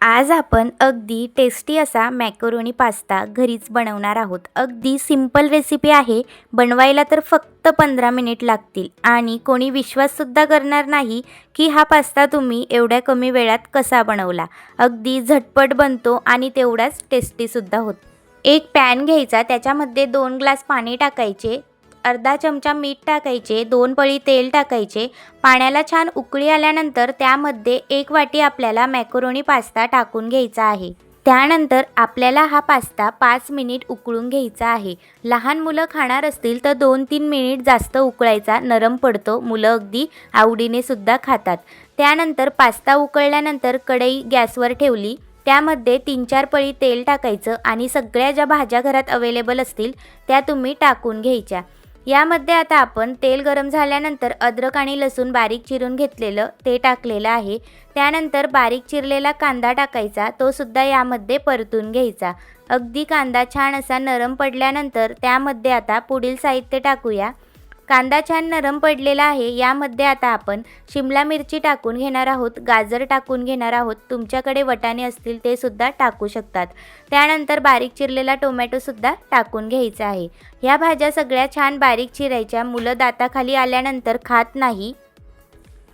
आज आपण अगदी टेस्टी असा मॅकरोनी पास्ता घरीच बनवणार आहोत. अगदी सिंपल रेसिपी आहे. बनवायला तर फक्त पंधरा मिनिट लागतील. आणि कोणी विश्वाससुद्धा करणार नाही की हा पास्ता तुम्ही एवढ्या कमी वेळात कसा बनवला. अगदी झटपट बनतो आणि तेवढाच टेस्टीसुद्धा होतो. एक पॅन घ्यायचा त्याच्यामध्ये दोन ग्लास पाणी टाकायचे. अर्धा चमचा मीठ टाकायचे दोन पळी तेल टाकायचे पाण्याला छान उकळी आल्यानंतर त्यामध्ये एक वाटी आपल्याला मॅक्रोनी पास्ता टाकून घ्यायचा आहे. त्यानंतर आपल्याला हा पास्ता पाच मिनिट उकळून घ्यायचा आहे. लहान मुलं खाणार असतील तर दोन तीन मिनिट जास्त उकळायचा नरम पडतो मुलं अगदी आवडीने सुद्धा खातात. त्यानंतर पास्ता उकळल्यानंतर कढई गॅसवर ठेवली. त्यामध्ये तीन चार पळी तेल टाकायचं आणि सगळ्या ज्या भाज्या घरात अवेलेबल असतील त्या तुम्ही टाकून घ्यायच्या. यामध्ये आता आपण तेल गरम झाल्यानंतर अद्रक आणि लसूण बारीक चिरून घेतलेलं ते टाकलेलं आहे. त्यानंतर बारीक चिरलेला कांदा टाकायचा तो सुद्धा यामध्ये परतून घ्यायचा. अगदी कांदा छान असा नरम पडल्यानंतर त्यामध्ये आता पुढील साहित्य टाकूया. कांदा छान नरम पडलेला आहे यामध्ये आता आपण शिमला मिरची टाकून घेणार आहोत गाजर टाकून घेणार आहोत तुमच्याकडे वटाणे असतील ते सुद्धा टाकू शकतात. त्यानंतर बारीक चिरलेला टोमॅटोसुद्धा टाकून घ्यायचा आहे. ह्या भाज्या सगळ्या छान बारीक चिरायच्या मुलं दाताखाली आल्यानंतर खात नाही.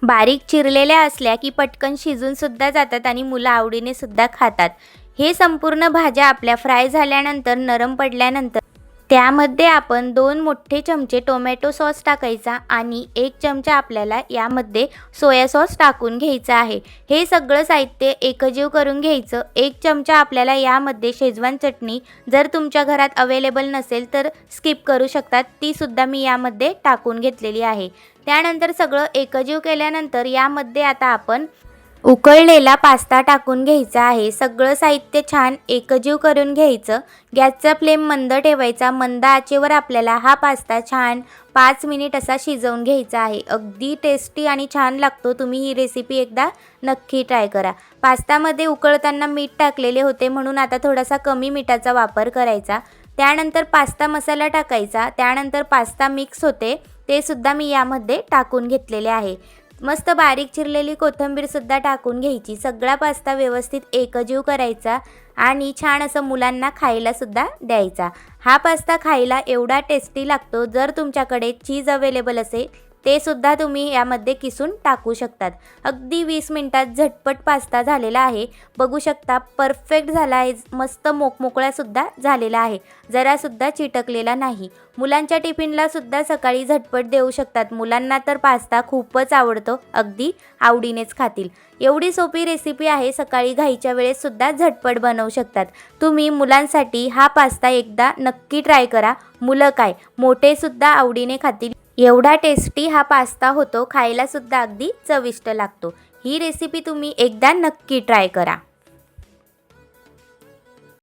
बारीक चिरलेल्या असल्या की पटकन शिजूनसुद्धा जातात आणि मुलं आवडीने सुद्धा खातात. हे संपूर्ण भाज्या आपल्या फ्राय झाल्यानंतर नरम पडल्यानंतर त्यामध्ये आपण दोन मोठे चमचे टोमॅटो सॉस टाकायचा आणि एक चमचा आपल्याला यामध्ये सोया सॉस टाकून घ्यायचा आहे. हे सगळं साहित्य एकजीव करून घ्यायचं. एक चमचा आपल्याला यामध्ये शेजवान चटणी जर तुमच्या घरात अवेलेबल नसेल तर स्किप करू शकतात. तीसुद्धा मी यामध्ये टाकून घेतलेली आहे. त्यानंतर सगळं एकजीव केल्यानंतर यामध्ये आता आपण उकळलेला पास्ता टाकून घ्यायचा आहे. सगळं साहित्य छान एकजीव करून घ्यायचं. गॅसचा फ्लेम मंद ठेवायचा. मंद आचेवर आपल्याला हा पास्ता छान पाच मिनिट असा शिजवून घ्यायचा आहे. अगदी टेस्टी आणि छान लागतो. तुम्ही ही रेसिपी एकदा नक्की ट्राय करा. पास्तामध्ये उकळताना मीठ टाकलेले होते म्हणून आता थोडासा कमी मिठाचा वापर करायचा. त्यानंतर पास्ता मसाला टाकायचा. त्यानंतर पास्ता मिक्स होते. ते सुद्धा मी यामध्ये टाकून घेतलेले आहे. मस्त बारीक चिरलेली कोथिंबीरसुद्धा टाकून घ्यायची. सगळा पास्ता व्यवस्थित एकजीव करायचा आणि छान असं मुलांना खायलासुद्धा द्यायचा. हा पास्ता खायला एवढा टेस्टी लागतो. जर तुमच्याकडे चीज अवेलेबल असेल ते सुद्धा तुम्ही यामध्ये किसून टाकू शकतात. अगदी वीस मिनटात झटपट पास्ता झालेला आहे. बघू शकता परफेक्ट झाला आहे. मस्त मोकमोकळासुद्धा झालेला आहे. जरासुद्धा चिटकलेला नाही. मुलांच्या टिफिनला सुद्धा सकाळी झटपट देऊ शकतात. मुलांना तर पास्ता खूपच आवडतो. अगदी आवडीनेच खातील. एवढी सोपी रेसिपी आहे सकाळी घाईच्या वेळेस सुद्धा झटपट बनवू शकतात. तुम्ही मुलांसाठी हा पास्ता एकदा नक्की ट्राय करा. मुलं काय? मोठेसुद्धा आवडीने खातील. एवढा टेस्टी हा पास्ता होतो खायलासुद्धा अगदी चविष्ट लागतो. ही रेसिपी तुम्ही एकदा नक्की ट्राय करा.